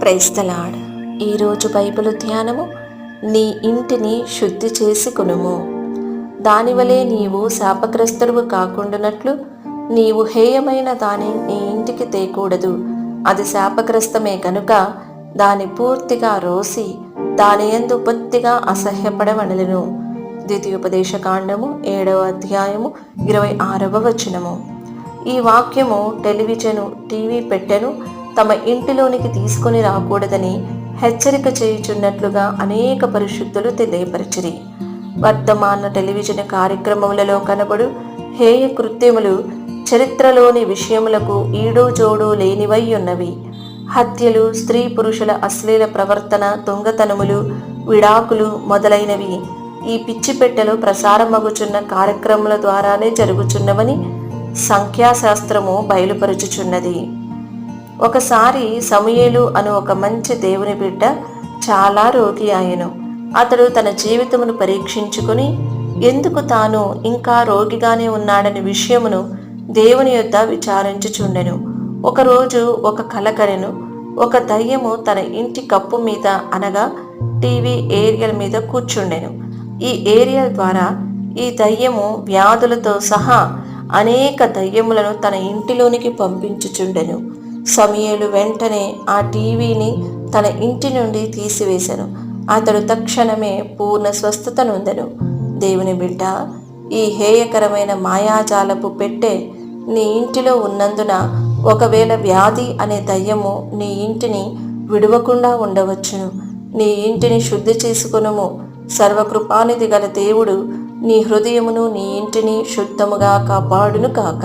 Praise the Lord. ఈరోజు Bible ధ్యానము నీ ఇంటిని శుద్ధి చేసుకునుము. దానివలే నీవు శాపగ్రస్తుడు కాకుండానట్లు నీవు హేయమైన దాని నీ ఇంటికి తేకూడదు. అది శాపగ్రస్తమే కనుక దాని పూర్తిగా రోసి దాని ఎందు బొత్తిగా అసహ్యపడవనలను ద్వితీయోపదేశ కాండము ఏడవ అధ్యాయము ఇరవై ఆరవ వచనము. ఈ వాక్యము టెలివిజను టీవీ పెట్టెను తమ ఇంటిలోనికి తీసుకొని రాకూడదని హెచ్చరిక చేయుచున్నట్లుగా అనేక పరిశుద్ధులు తెలియపరిచిరి. వర్తమాన టెలివిజన్ కార్యక్రమములలో కనబడు హేయ కృత్యములు చరిత్రలోని విషయములకు ఈడో జోడో లేనివై ఉన్నవి. హత్యలు స్త్రీ పురుషుల అశ్లీల ప్రవర్తన దొంగతనములు విడాకులు మొదలైనవి ఈ పిచ్చిపెట్టెలో ప్రసారమగుచున్న కార్యక్రమాల ద్వారానే జరుగుచున్నవని సంఖ్యాశాస్త్రము బయలుపరుచుచున్నది. ఒకసారి సమయేలు అను ఒక మంచి దేవుని బిడ్డ చాలా రోగి ఆయను. అతడు తన జీవితమును పరీక్షించుకుని ఎందుకు తాను ఇంకా రోగిగానే ఉన్నాడని విషయమును దేవుని యొద్ద విచారించుచుండెను. ఒకరోజు ఒక కలకరెను ఒక దయ్యము తన ఇంటి కప్పు మీద అనగా టీవీ ఏరియల్ మీద కూర్చుండెను. ఈ ఏరియల్ ద్వారా ఈ దయ్యము వ్యాధులతో సహా అనేక దయ్యములను తన ఇంటిలోనికి పంపించుచుండెను. సమయలు వెంటనే ఆ టీవీని తన ఇంటి నుండి తీసివేశాను అతడు తక్షణమే పూర్ణ స్వస్థత నొందెను దేవుని బిడ్డ ఈ హేయకరమైన మాయాజాలపు పెట్టె నీ ఇంటిలో ఉన్నందున ఒకవేళ వ్యాధి అనే దయ్యము నీ ఇంటిని విడవకుండా ఉండవచ్చును. నీ ఇంటిని శుద్ధి చేసుకునుము. సర్వకృపానిధి గల దేవుడు నీ హృదయమును నీ ఇంటిని శుద్ధముగా కాపాడును కాక.